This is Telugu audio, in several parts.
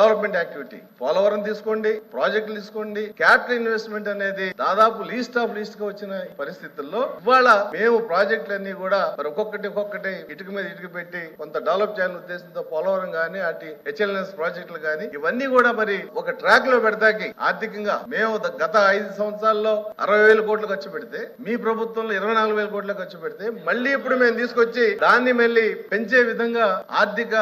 Development activity. పోలవరం తీసుకోండి ప్రాజెక్టులు తీసుకోండి. క్యాపిటల్ ఇన్వెస్ట్మెంట్ అనేది దాదాపు లీస్ట్ ఆఫ్ లీస్ట్గా వచ్చిన పరిస్థితుల్లో ఇవాళ మేము ప్రాజెక్టులన్నీ కూడా మరి ఒక్కొక్కటి ఒక్కొక్కటి ఇటుక మీద ఇటుక పెట్టి కొంత డెవలప్ చేయాలని ఉద్దేశంతో పోలవరం గానీ అటు హెచ్ఎల్ఎస్ ప్రాజెక్టులు గానీ ఇవన్నీ కూడా మరి ఒక ట్రాక్లో పెడతాకి. ఆర్థికంగా మేము గత ఐదు సంవత్సరాల్లో అరవై వేల కోట్లు ఖర్చు పెడితే మీ ప్రభుత్వంలో ఇరవై నాలుగు వేల కోట్లు ఖర్చు పెడితే మళ్ళీ ఇప్పుడు మేము తీసుకొచ్చి దాన్ని మళ్ళీ పెంచే విధంగా ఆర్థిక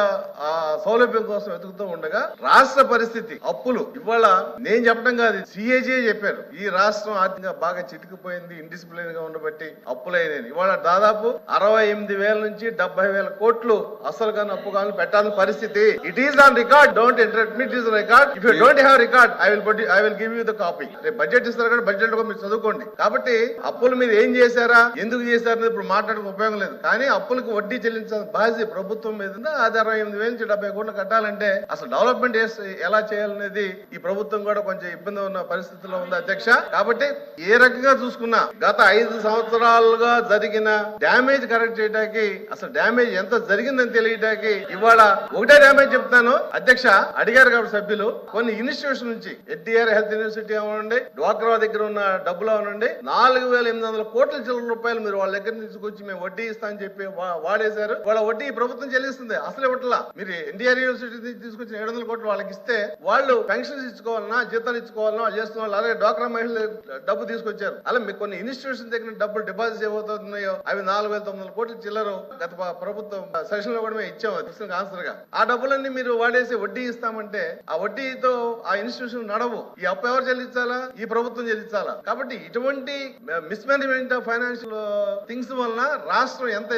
సౌలభ్యం కోసం వెతుకుతూ ఉండగా రాష్ట్ర పరిస్థితి అప్పులు. ఇవాళ నేను చెప్పడం కాదు సిఏజీ చెప్పారు. ఈ రాష్ట్రం ఆర్థికంగా బాగా చితికిపోయింది ఇండిసిప్లిన్గా ఉండబట్టి అప్పులైనది ఇవాళ దాదాపు అరవై ఎనిమిది వేల నుంచి డెబ్బై వేల కోట్లు అసలు కానీ అప్పు కానీ పెట్టాల్సిన పరిస్థితి. It is on record don't interest me it is record if you don't have record I will I will give you the copy రేపు బడ్జెట్ ఇస్తారు కదా బడ్జెట్ మీరు చదువుకోండి. కాబట్టి అప్పులు మీరు ఏం చేశారా? ఎందుకు చేశారని ఇప్పుడు మాట్లాడక ఉపయోగం లేదు. కానీ అప్పులకు వడ్డీ చెల్లించాల్సిన బాధ్యత ప్రభుత్వం మీద. అది అరవై ఎనిమిది వేల నుంచి డెబ్బై కోట్లు కట్టాలంటే అసలు డెవలప్మెంట్ చేస్తే ఎలా చేయాలనేది ఈ ప్రభుత్వం కూడా కొంచెం ఇబ్బంది ఉన్న పరిస్థితిలో ఉంది అధ్యక్ష. కాబట్టి ఏ రకంగా చూసుకున్నా గత ఐదు సంవత్సరాలుగా జరిగిన డ్యామేజ్ కరెక్ట్ చేయడానికి అసలు డ్యామేజ్ ఎంత జరిగిందని తెలియడానికి ఇవాళ ఒకటే డ్యామేజ్ చెప్తాను. అధ్యక్ష అడిగారు కాబట్టి సభ్యులు. కొన్ని ఇన్స్టిట్యూషన్ నుంచి ఎన్టీఆర్ హెల్త్ యూనివర్సిటీ అవనండి డ్వాక్రా దగ్గర ఉన్న డబ్బులు అవనండి నాలుగు వేల ఎనిమిది వందల కోట్ల చిల్లర రూపాయలు మీరు వాళ్ళ దగ్గర తీసుకొచ్చి మేము వడ్డీ ఇస్తా అని చెప్పి వాడేశారు. వాళ్ళ వడ్డీ ప్రభుత్వం చెల్లిస్తుంది. అసలు ఇవ్వట్లా. మీరు ఎన్టీఆర్ యూనివర్సిటీ తీసుకొచ్చిన ఏడు వందల కోట్లు వాళ్ళకి ఇస్తే వాళ్ళు పెన్షన్స్ ఇచ్చుకోవాలన్నా జీతాలు ఇచ్చుకోవాలన్నా చేస్తున్న వాళ్ళు అలాగే డ్వాక్రా మహిళలు డబ్బు తీసుకొచ్చారు. అలా మీకు కొన్ని ఇన్స్టిట్యూషన్ దగ్గర డబ్బులు డిపాజిట్ చేయబోతున్నాయో అవి నాలుగు వేల తొమ్మిది వందల కోట్ల గత ప్రభుత్వం సెషన్లో కూడా మేము ఇచ్చాము అది ఆన్సర్గా. ఆ డబ్బులన్నీ మీరు వాడేసి వడ్డీ ఇస్తామంటే ఆ వడ్డీతో ఆ ఇన్స్టిట్యూషన్ నడవు. ఈ అప్పు ఎవరు చెల్లించాలా? ఈ ప్రభుత్వం చెల్లించాలా? కాబట్టి ఇటువంటి మిస్మేనేజ్మెంట్ ఆఫ్ ఫైనాన్షియల్ థింగ్స్ వలన రాష్ట్రం ఎంత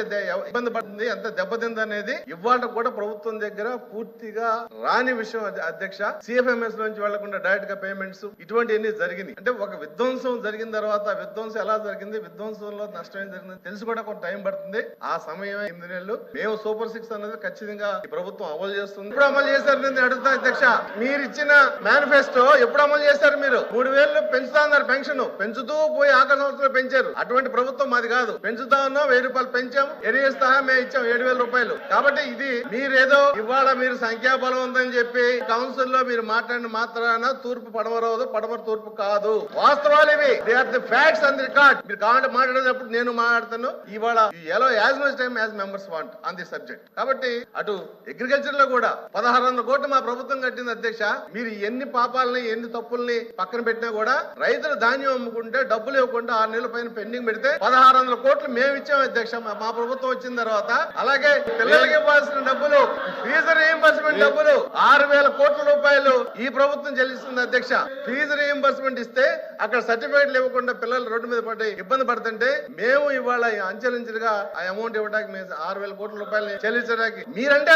ఇబ్బంది పడుతుంది ఎంత దెబ్బతింది అనేది ఇవాళ కూడా ప్రభుత్వం దగ్గర పూర్తిగా రాని విషయం. అది అధ్యక్ష సిఎఫ్ఎంఎస్ నుంచి వెళ్ళకుండా డైరెక్ట్గా పేమెంట్స్ ఇటువంటివన్నీ జరిగింది అంటే ఒక విధ్వంసం జరిగిన తర్వాత విధ్వంసం ఎలా జరిగింది విధ్వంసంలో నష్టం ఏం జరిగింది తెలుసు కూడా కొంత టైం పడుతుంది. ఆ సమయం ఎనిమిది నెలలు. మేము సూపర్ సిక్స్ అనేది ఖచ్చితంగా ఈ ప్రభుత్వం అమలు చేస్తుంది. ఎప్పుడు అమలు చేశారు నేను అడుగుతా అధ్యక్ష? మీరు ఇచ్చిన మేనిఫెస్టో ఎప్పుడు అమలు చేశారు మీరు? మూడు వేలు పెంచుతా ఉన్నారు పెన్షన్. పెంచుతూ పోయి ఆఖరి సంవత్సరం పెంచారు. అటువంటి ప్రభుత్వం మాది కాదు. పెంచుతా ఉన్నాం వెయ్యి రూపాయలు పెంచాం ఎరియర్స్ సహా మేము ఇచ్చాం ఏడు వేల రూపాయలు. కాబట్టి ఇది మీరేదో ఇవాళ మీరు సంఖ్యాబలం ఉందని చెప్పి కౌన్సిల్లో మీరు మాట్లాడిన మాత్రాన తూర్పు పడమరవదు పడమర తూర్పు కాదు. వాస్తవాలు ఇవి. They are the facts and record మీరు కావాలంటే మాట్లాడేటప్పుడు నేను మాట్లాడతాను. ఇవాళ ఎలా as much time as members want on the subject కాబట్టి అటు అగ్రికల్చర్లో కూడా పదహారు వందల కోట్లు మా ప్రభుత్వం కట్టింది అధ్యక్ష. మీరు ఎన్ని పాపాలని ఎన్ని తప్పుల్ని పక్కన పెట్టినా కూడా రైతులు ధాన్యం అమ్ముకుంటే డబ్బులు ఇవ్వకుండా ఆరు నెలల పైన పెండింగ్ పెడితే పదహారు వందల కోట్లు మేము ఇచ్చాం అధ్యక్ష. మా మా ప్రభుత్వం వచ్చిన తర్వాత. అలాగే పిల్లలకి ఇవ్వాల్సిన డబ్బులు ఫీజు రీఎంబర్స్మెంట్ డబ్బులు ఆరు వేల కోట్ల రూపాయలు ఈ ప్రభుత్వం చెల్లిస్తుంది అధ్యక్ష. ఫీజు రీఎంబర్స్మెంట్ ఇస్తే అక్కడ సర్టిఫికేట్లు ఇవ్వకుండా పిల్లలు రోడ్డు మీద పడి ఇబ్బంది పడుతుంటే మేము ఇవాళ అంచెలంచెలుగా ఆ అమౌంట్ ఇవ్వడానికి మేము ఆరు వేల కోట్ల రూపాయలు చెల్లించడానికి మీరంటే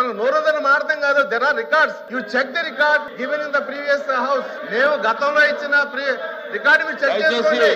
మనం నోరుదని మాడతాం కాదు. There are records you check the record given in the previous house మేము గతంలో ఇచ్చిన రికార్డు మీరు చెక్ చేసుకోండి.